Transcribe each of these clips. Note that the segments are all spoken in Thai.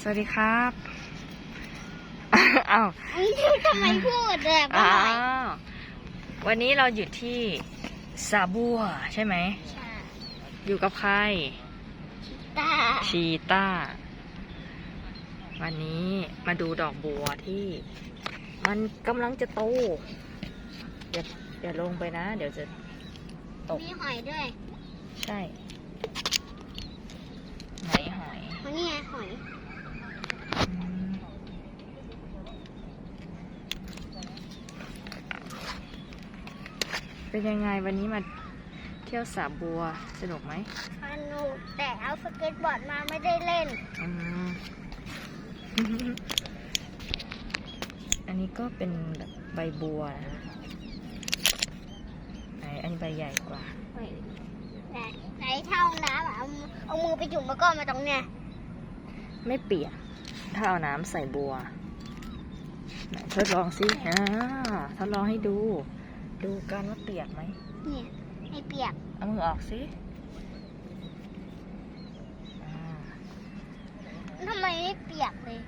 สวัสดีครับอ้าวทำไมพูดเลยอ้าป้าหน่อยววันนี้เราอยู่ที่ซาบัวใช่ไหมใช่อยู่กับใคร ตาชีต้า วันนี้มาดูดอกบัวที่ มันกำลังจะโต อย่าอย่าลงไปนะ เดี๋ยวจะตก มีหอยด้วย ใช่ ไหนหอยอันนี้ไงหอยอืมเป็นยังไงวันนี้มาเที่ยวสาบัวสนุกไหมสนุกแต่เอาสเก็ตบอร์ดมาไม่ได้เล่น อืมอันนี้ก็เป็นแบบใบบัวนะไหนอันนี้ใบใหญ่กว่าแต่ไหนเท่าน้ำอะ เอาเอามือไปจุ่มแล้วก็มาตรงเนี้ยไม่เปียกถ้าเอาน้ำใส่บัวไหนทดลองสิอ่าทดลองให้ดู ดูกันว่าเปียกไหมเนี่ยไม่เปียก เอามือออกสิอ่าทำไมไม่เปียกเลย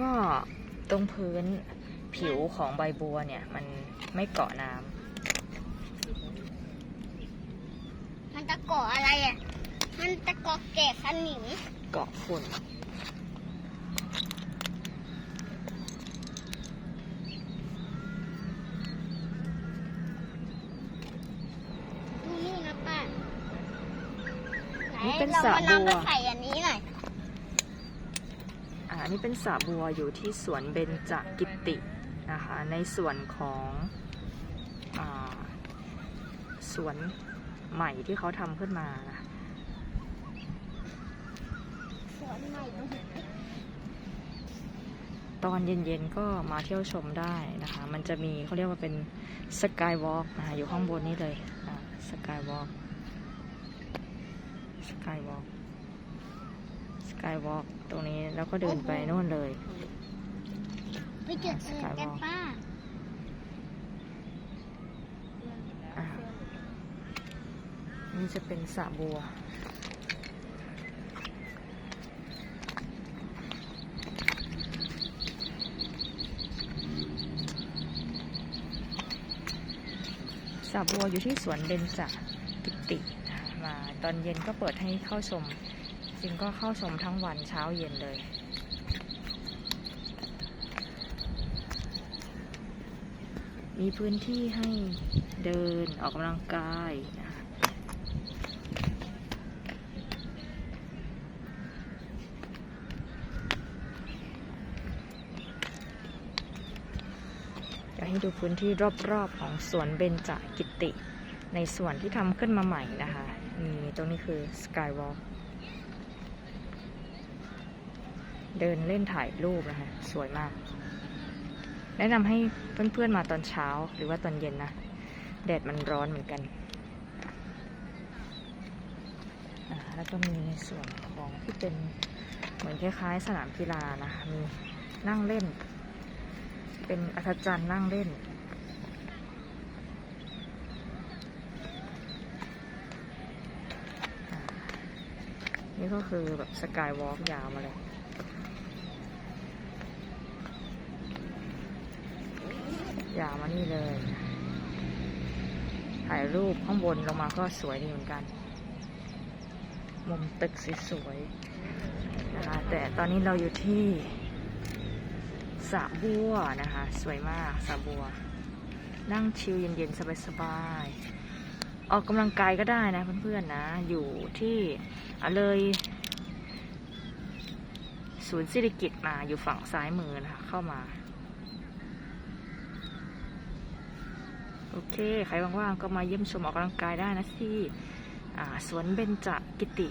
ก็ตรงพื้นผิวของใบบัวเนี่ย มันไม่เกาะน้ำมันตะเกาะอะไรอะ มันตะเกาะแกะสนิมเกาะฝุ่นดูนี่นะป้าไหนนี่เป็นเราสระมาบันำวไปใส่อันนี้หน่อยอ่าอันนี้เป็นสระบัวอยู่ที่สวนเบญจกิตินะคะ ในส่วนของอาสวนใหม่ที่เขาทำขึ้นมานะสวนใหม่ ตรงนี้ตอนเย็นๆก็มาเที่ยวชมได้นะคะ มันจะมีเขาเรียกว่าเป็นสกายวอล์กนะคะอยู่ข้างบนนี้เลยสกายวอล์กสกายวอล์กสกายวอล์กตรงนี้แล้วก็เดินไปโน่นเลยไปจุดอื่นกันป้าอ่านี่จะเป็นสระบัว สระบัวอยู่ที่สวนเบญจกิติมาตอนเย็นก็เปิดให้เข้าชมจริงก็เข้าชมทั้งวันเช้าเย็นเลยมีพื้นที่ให้เดินออกกำลังกายนะ คะให้ดูพื้นที่รอบๆของสวนเบญจกิติ ในส่วนที่ทำขึ้นมาใหม่นะคะมีตรงนี้คือสกายวอล์กเดินเล่นถ่ายรูปนะคะ สวยมาก แนะนำให้เพื่อนๆมาตอนเช้าหรือว่าตอนเย็นนะ แดดมันร้อนเหมือนกัน แล้วก็มีในส่วนของที่เป็นเหมือนคล้ายๆสนามกีฬานะคะมีนั่งเล่น เป็นอัศจรรย์นั่งเล่น นี่ก็คือแบบสกายวอล์กยาวมาเลยยาวมานี่เลย ถ่ายรูปข้างบนลงมาก็สวยดีเหมือนกัน มุมตึกสวยๆนะคะแต่ตอนนี้เราอยู่ที่ สระบัวนะคะ สวยมากสระบัว นั่งชิลเย็นๆ สบายๆ ออกกำลังกายก็ได้นะเพื่อนๆนะ อยู่ที่อเลยศูนย์สิริกิตมาอยู่ฝั่งซ้ายมือนะคะ เข้ามา โอเค ใครว่างๆ ก็มาเยี่ยมชมออกกำลังกายได้นะที่สวนเบญจกิติ